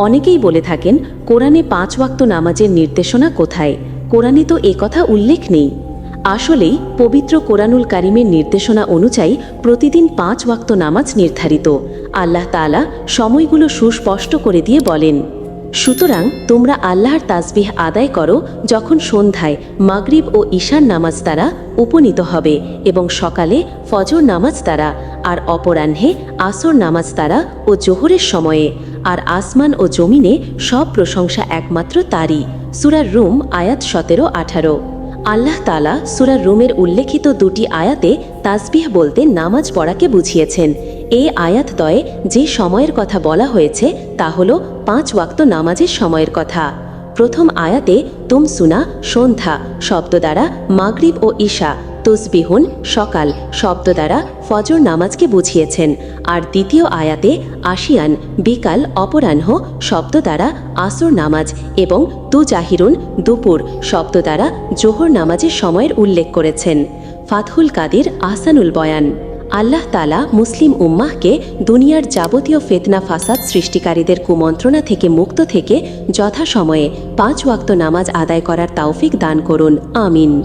অনেকেই বলে থাকেন, কোরআনে পাঁচ ওয়াক্ত নামাজের নির্দেশনা কোথায়? কোরআনে তো এ কথা উল্লেখ নেই। আসলেই, পবিত্র কোরআনুল কারিমের নির্দেশনা অনুযায়ী প্রতিদিন পাঁচ ওয়াক্ত নামাজ নির্ধারিত। আল্লাহ তালা সময়গুলো সুস্পষ্ট করে দিয়ে বলেন। সুতরাং তোমরা আল্লাহর তাসবিহ আদায় করো যখন সন্ধ্যায় মাগরিব ও ঈশার নামাজ দ্বারা উপনীত হবে এবং সকালে ফজর নামাজ দ্বারা আর অপরাহ্নে আসর নামাজ দ্বারা ও জোহরের সময়ে আর আসমান ও জমিনে সব প্রশংসা একমাত্র তারই। সুরার রুম, আয়াত সতেরো, আঠারো। আল্লাহ তালা সুরার রুমের উল্লেখিত দুটি আয়াতে তাসবিহ বলতে নামাজ পড়াকে বুঝিয়েছেন। এই আয়াত দয়ে যে সময়ের কথা বলা হয়েছে, তা হল পাঁচ ওয়াক্ত নামাজের সময়ের কথা। প্রথম আয়াতে, তুম সুনা, সন্ধ্যা, শব্দ দ্বারা মাগরিব ও ঈশা তসবিহুন সকাল, শব্দ দ্বারা ফজর নামাজকে বুঝিয়েছেন। আর দ্বিতীয় আয়াতে আশিয়ান বিকাল, অপরাহ্ন, শব্দ দ্বারা আসর নামাজ এবং তু জাহিরুন দুপুর, শব্দ দ্বারা জোহর নামাজের সময়ের উল্লেখ করেছেন। ফাতহুল কাদির আহসানুল বয়ান। আল্লাহ তালা মুসলিম উম্মাহকে দুনিয়ার যাবতীয় ফেতনা, ফাসাদ সৃষ্টিকারীদের কুমন্ত্রণা থেকে মুক্ত থেকে যথাসময়ে পাঁচ ওয়াক্ত নামাজ আদায় করার তাওফিক দান করুন। আমিন।